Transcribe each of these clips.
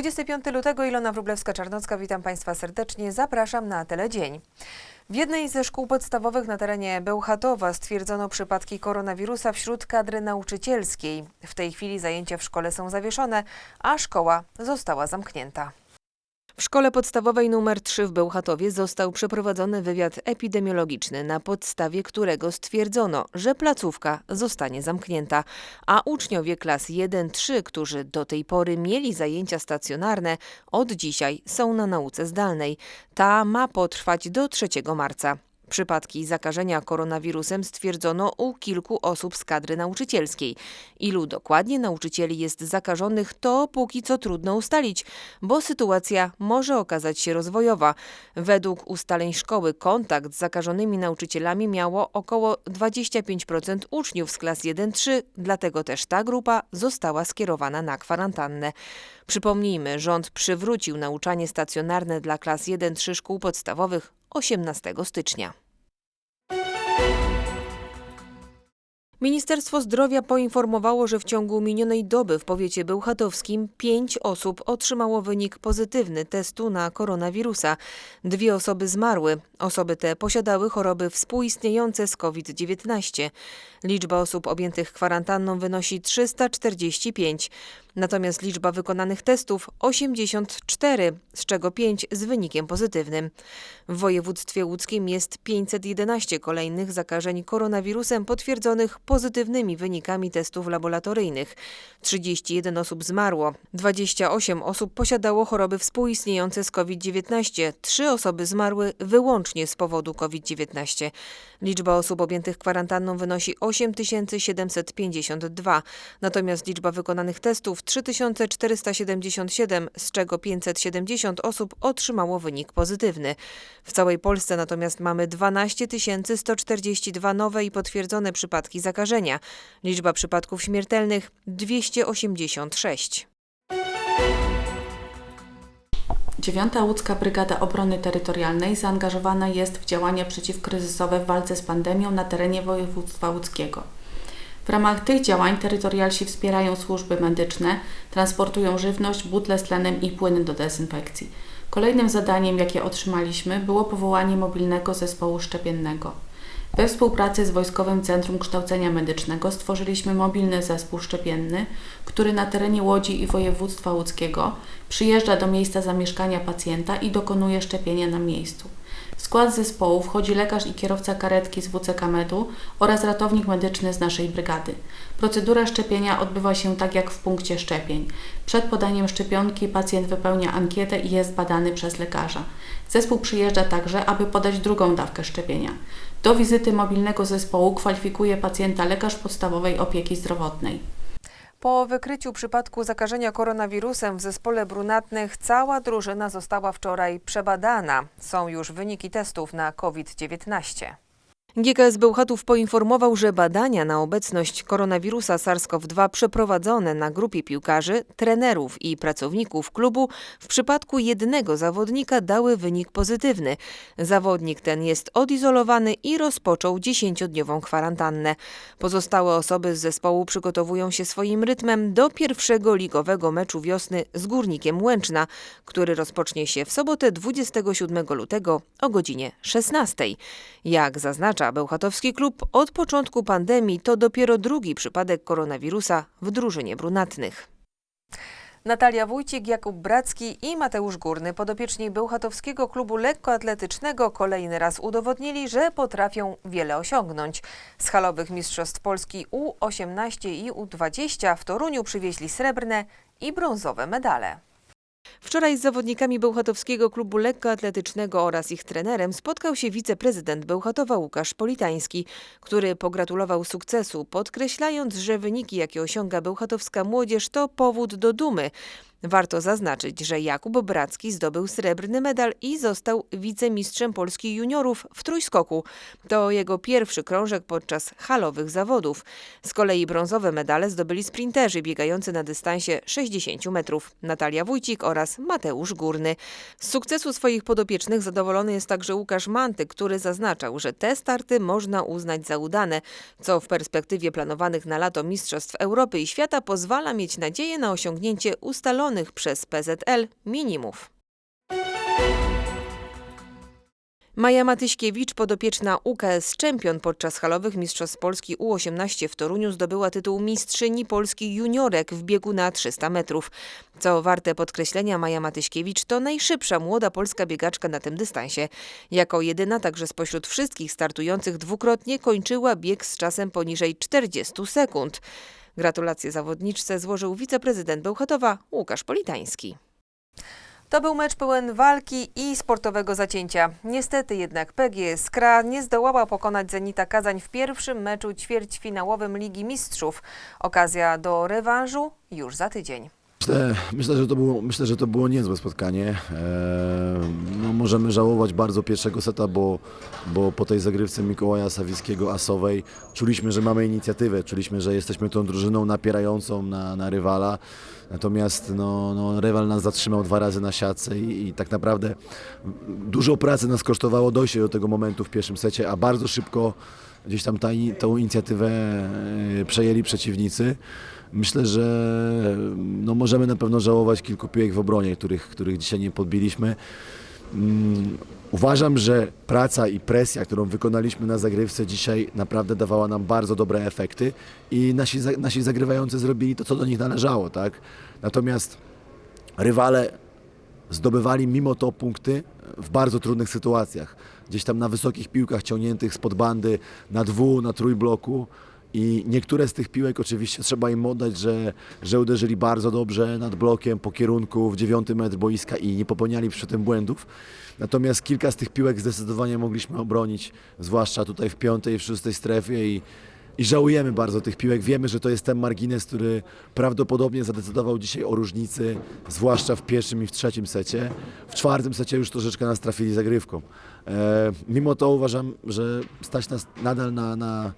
25 lutego Ilona Wróblewska-Czarnocka, witam Państwa serdecznie, zapraszam na Teledzień. W jednej ze szkół podstawowych na terenie Bełchatowa stwierdzono przypadki koronawirusa wśród kadry nauczycielskiej. W tej chwili zajęcia w szkole są zawieszone, a szkoła została zamknięta. W szkole podstawowej nr 3 w Bełchatowie został przeprowadzony wywiad epidemiologiczny, na podstawie którego stwierdzono, że placówka zostanie zamknięta, a uczniowie klas 1-3, którzy do tej pory mieli zajęcia stacjonarne, od dzisiaj są na nauce zdalnej. Ta ma potrwać do 3 marca. Przypadki zakażenia koronawirusem stwierdzono u kilku osób z kadry nauczycielskiej. Ilu dokładnie nauczycieli jest zakażonych, to póki co trudno ustalić, bo sytuacja może okazać się rozwojowa. Według ustaleń szkoły kontakt z zakażonymi nauczycielami miało około 25% uczniów z klas 1-3, dlatego też ta grupa została skierowana na kwarantannę. Przypomnijmy, rząd przywrócił nauczanie stacjonarne dla klas 1-3 szkół podstawowych 18 stycznia. Ministerstwo Zdrowia poinformowało, że w ciągu minionej doby w powiecie bełchatowskim pięć osób otrzymało wynik pozytywny testu na koronawirusa. Dwie osoby zmarły. Osoby te posiadały choroby współistniejące z COVID-19. Liczba osób objętych kwarantanną wynosi 345. Natomiast liczba wykonanych testów 84, z czego 5 z wynikiem pozytywnym. W województwie łódzkim jest 511 kolejnych zakażeń koronawirusem potwierdzonych pozytywnymi wynikami testów laboratoryjnych. 31 osób zmarło, 28 osób posiadało choroby współistniejące z COVID-19, 3 osoby zmarły wyłącznie z powodu COVID-19. Liczba osób objętych kwarantanną wynosi 8752, natomiast liczba wykonanych testów 3477, z czego 570 osób otrzymało wynik pozytywny. W całej Polsce natomiast mamy 12 142 nowe i potwierdzone przypadki zakażenia. Liczba przypadków śmiertelnych 286. Dziewiąta Łódzka Brygada Obrony Terytorialnej zaangażowana jest w działania przeciwkryzysowe w walce z pandemią na terenie województwa łódzkiego. W ramach tych działań terytorialsi wspierają służby medyczne, transportują żywność, butle z tlenem i płyny do dezynfekcji. Kolejnym zadaniem, jakie otrzymaliśmy, było powołanie mobilnego zespołu szczepiennego. We współpracy z Wojskowym Centrum Kształcenia Medycznego stworzyliśmy mobilny zespół szczepienny, który na terenie Łodzi i województwa łódzkiego przyjeżdża do miejsca zamieszkania pacjenta i dokonuje szczepienia na miejscu. W skład zespołu wchodzi lekarz i kierowca karetki z WCK Medu oraz ratownik medyczny z naszej brygady. Procedura szczepienia odbywa się tak jak w punkcie szczepień. Przed podaniem szczepionki pacjent wypełnia ankietę i jest badany przez lekarza. Zespół przyjeżdża także, aby podać drugą dawkę szczepienia. Do wizyty mobilnego zespołu kwalifikuje pacjenta lekarz podstawowej opieki zdrowotnej. Po wykryciu przypadku zakażenia koronawirusem w zespole brunatnych cała drużyna została wczoraj przebadana. Są już wyniki testów na COVID-19. GKS Bełchatów poinformował, że badania na obecność koronawirusa SARS-CoV-2 przeprowadzone na grupie piłkarzy, trenerów i pracowników klubu w przypadku jednego zawodnika dały wynik pozytywny. Zawodnik ten jest odizolowany i rozpoczął 10-dniową kwarantannę. Pozostałe osoby z zespołu przygotowują się swoim rytmem do pierwszego ligowego meczu wiosny z Górnikiem Łęczna, który rozpocznie się w sobotę 27 lutego o godzinie 16. Jak zaznacza Bełchatowski Klub, od początku pandemii to dopiero drugi przypadek koronawirusa w drużynie brunatnych. Natalia Wójcik, Jakub Bracki i Mateusz Górny, podopieczni Bełchatowskiego Klubu Lekkoatletycznego, kolejny raz udowodnili, że potrafią wiele osiągnąć. Z halowych Mistrzostw Polski U18 i U20 w Toruniu przywieźli srebrne i brązowe medale. Wczoraj z zawodnikami Bełchatowskiego Klubu Lekkoatletycznego oraz ich trenerem spotkał się wiceprezydent Bełchatowa Łukasz Politański, który pogratulował sukcesu, podkreślając, że wyniki, jakie osiąga bełchatowska młodzież, to powód do dumy. Warto zaznaczyć, że Jakub Bracki zdobył srebrny medal i został wicemistrzem Polski juniorów w trójskoku. To jego pierwszy krążek podczas halowych zawodów. Z kolei brązowe medale zdobyli sprinterzy biegający na dystansie 60 metrów. Natalia Wójcik oraz Mateusz Górny. Z sukcesu swoich podopiecznych zadowolony jest także Łukasz Manty, który zaznaczał, że te starty można uznać za udane, co w perspektywie planowanych na lato Mistrzostw Europy i Świata pozwala mieć nadzieję na osiągnięcie ustalonych przez PZL minimów. Maja Matyśkiewicz, podopieczna UKS Czempion podczas halowych Mistrzostw Polski U18 w Toruniu zdobyła tytuł Mistrzyni Polski Juniorek w biegu na 300 metrów. Co warte podkreślenia, Maja Matyśkiewicz to najszybsza młoda polska biegaczka na tym dystansie. Jako jedyna także spośród wszystkich startujących dwukrotnie kończyła bieg z czasem poniżej 40 sekund. Gratulacje zawodniczce złożył wiceprezydent Bełchatowa Łukasz Politański. To był mecz pełen walki i sportowego zacięcia. Niestety jednak PGS Kra nie zdołała pokonać Zenita Kazań w pierwszym meczu ćwierćfinałowym Ligi Mistrzów. Okazja do rewanżu już za tydzień. Myślę, że to było, myślę, że to było niezłe spotkanie. Eee, no, możemy żałować bardzo pierwszego seta, bo, bo po tej zagrywce Mikołaja Sawickiego Asowej czuliśmy, że mamy inicjatywę, czuliśmy, że jesteśmy tą drużyną napierającą na, na rywala. Natomiast no, no, rywal nas zatrzymał dwa razy na siatce i, i tak naprawdę dużo pracy nas kosztowało dojście do tego momentu w pierwszym secie, a bardzo szybko gdzieś tam ta, tą inicjatywę e, przejęli przeciwnicy. Myślę, że no możemy na pewno żałować kilku piłek w obronie, których, których dzisiaj nie podbiliśmy. Mm, Uważam, że praca i presja, którą wykonaliśmy na zagrywce dzisiaj naprawdę dawała nam bardzo dobre efekty i nasi, nasi zagrywający zrobili to, co do nich należało, tak? Natomiast rywale zdobywali mimo to punkty w bardzo trudnych sytuacjach. Gdzieś tam na wysokich piłkach ciągniętych spod bandy, na dwu, na trójbloku. I niektóre z tych piłek oczywiście trzeba im oddać, że, że uderzyli bardzo dobrze nad blokiem po kierunku w dziewiąty metr boiska i nie popełniali przy tym błędów. Natomiast kilka z tych piłek zdecydowanie mogliśmy obronić, zwłaszcza tutaj w piątej w szóstej strefie i, i żałujemy bardzo tych piłek. Wiemy, że to jest ten margines, który prawdopodobnie zadecydował dzisiaj o różnicy, zwłaszcza w pierwszym i w trzecim secie. W czwartym secie już troszeczkę nas trafili zagrywką. E, mimo to uważam, że stać nas nadal na, na,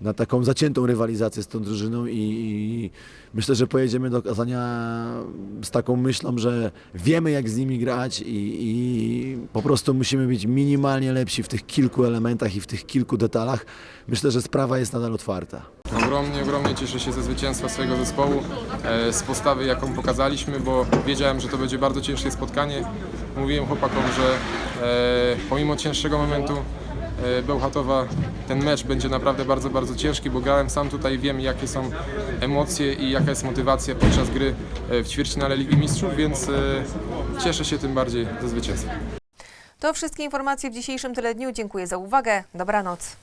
na taką zaciętą rywalizację z tą drużyną i, i myślę, że pojedziemy do Kazania z taką myślą, że wiemy jak z nimi grać i, i po prostu musimy być minimalnie lepsi w tych kilku elementach i w tych kilku detalach. Myślę, że sprawa jest nadal otwarta. Ogromnie, ogromnie cieszę się ze zwycięstwa swojego zespołu, e, z postawy jaką pokazaliśmy, bo wiedziałem, że to będzie bardzo ciężkie spotkanie. Mówiłem chłopakom, że e, pomimo cięższego momentu Bełchatowa ten mecz będzie naprawdę bardzo, bardzo ciężki, bo grałem sam tutaj i wiem jakie są emocje i jaka jest motywacja podczas gry e, w ćwierćfinale Ligi Mistrzów, więc e, cieszę się tym bardziej ze zwycięstwa. To wszystkie informacje w dzisiejszym tygodniu. Dziękuję za uwagę. Dobranoc.